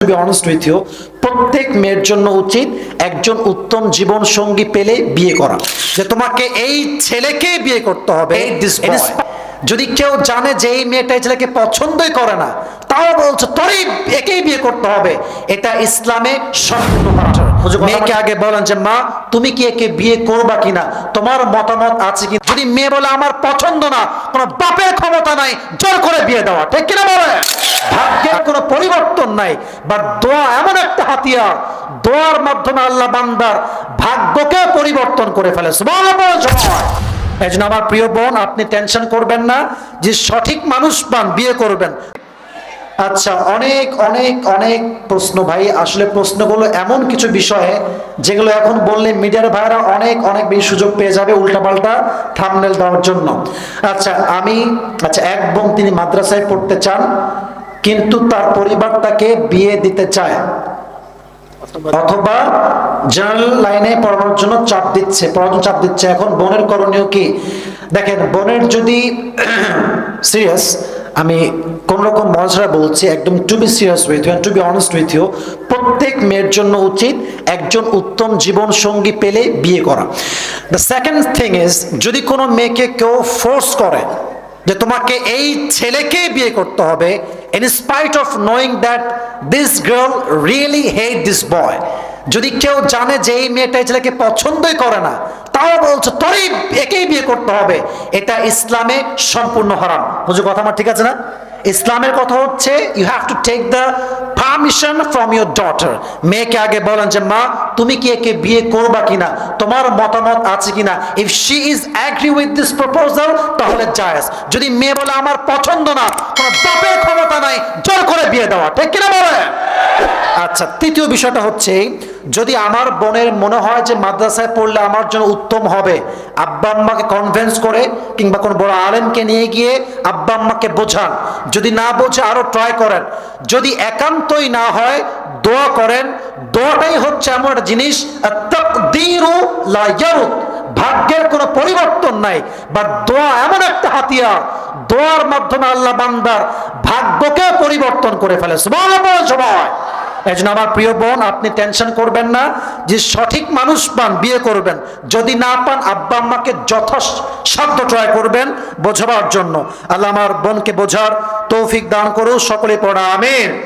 B honest with you প্রত্যেক মেয়ের জন্য উচিত একজন উত্তম জীবন সঙ্গী পেলে বিয়ে করা যে তোমাকে এই ছেলেকেই বিয়ে করতে হবে. যদি কেউ জানে যে এই মেয়েটা এই ছেলেকে পছন্দই করে না তাও বলছো তোরই একেই বিয়ে করতে হবে এটা ইসলামে সম্পূর্ণ। মেয়েকে আগে বলেন যে মা তুমি কি একে বিয়ে করবা কিনা? তোমার মতামত আছে কি? যদি মেয়ে বলে আমার পছন্দ না কোনো বাপের ক্ষমতা নাই জোর করে বিয়ে দেওয়া ঠিক কিনা বলে? ভাগ্যের কোনো পরিবর্তন নাই বা দোয়া এমন একটা হাতিয়ার দোয়ার মাধ্যমে আল্লাহ বান্দার ভাগ্যকে পরিবর্তন করে ফেলে। এই জন্য আমার প্রিয় বোন আপনি টেনশন করবেন না যে সঠিক মানুষ পান বিয়ে করবেন। আচ্ছা অনেক অনেক অনেক প্রশ্ন ভাই। আসলে প্রশ্নগুলো এমন কিছু বিষয়ে যেগুলো এখন বললে মিডিয়ার ভাইরা অনেক অনেক বেশি সুযোগ পেয়ে যাবে উল্টাপাল্টা থামনেল দেওয়ার জন্য। আচ্ছা আমি আচ্ছা এক বোন তিনি মাদ্রাসায় পড়তে চান, কিন্তু তার পরিবার তাকে বিয়ে দিতে চায়। অথবা জেনারেল লাইনে পড়ানোর জন্য চাপ দিচ্ছে পড়ানোর চাপ দিচ্ছে। এখন বোনের করণীয় কি? দেখেন, বোনের যদি সিরিয়াস আমি কোন রকম মজারা বলছি, একদম to be serious with you to be honest with you প্রত্যেক মেয়ের জন্য উচিত একজন উত্তম জীবন সঙ্গী পেলে বিয়ে করা। দ্য সেকেন্ড থিং ইজ যদি কোনো মেয়েকে কেউ ফোর্স করে যে তোমাকে এই ছেলেকেই বিয়ে করতে হবে in spite of knowing that this girl really hate this boy যদি কেউ জানে যে এই মেয়েটা এই ছেলেকে পছন্দই করে না তাও বলছে, তোরই একেই বিয়ে করতে হবে। এটা ইসলামে সম্পূর্ণ হারাম। বুঝো কথা আমার ঠিক আছে না? ইসলামের কথা হচ্ছে you have to take the permission from your daughter মেয়েকে আগে বলেন যে, মা, তুমি কি একে বিয়ে করবা কিনা? তোমার মতামত আছে কিনা? If she is agree with this proposal তাহলে জায়েজ। যদি মেয়ে বলে, আমার পছন্দ না কোনো বাপের ক্ষমতা নাই, জোর করে বিয়ে দেওয়া। ঠিক কিনা বলে আচ্ছা তৃতীয় বিষয়টা হচ্ছে, যদি আমার বোনের মনে হয় যে মাদ্রাসায় পড়লে আমার জন্য উত্তম হবে, আব্বা আম্মাকে কনভিন্স করে কিংবা কোনো বড় আলেমকে নিয়ে গিয়ে আব্বা আম্মাকে বোঝান, যদি না বোঝে আরও ট্রাই করেন, যদি একান্তই না হয়, দোয়া করেন, দোয়াটাই হচ্ছে এমন একটা জিনিস ভাগ্যের কোনো পরিবর্তন নাই, বা দোয়া এমন একটা হাতিয়ার, দোয়ার মাধ্যমে আল্লাহ বান্দার ভাগ্যকে পরিবর্তন করে ফেলে, সুবহানাল্লাহ, সবাই। এই জন্য আমার প্রিয় বোন, আপনি টেনশন করবেন না। যে সঠিক মানুষ পান, বিয়ে করবেন। যদি না পান, আব্বা আম্মাকে যথাসাধ্য ট্রয় করবেন বোঝাবার জন্য। আল্লাহ আমার বোনকে বোঝার তৌফিক দান করুন সকলে পড়া, আমিন।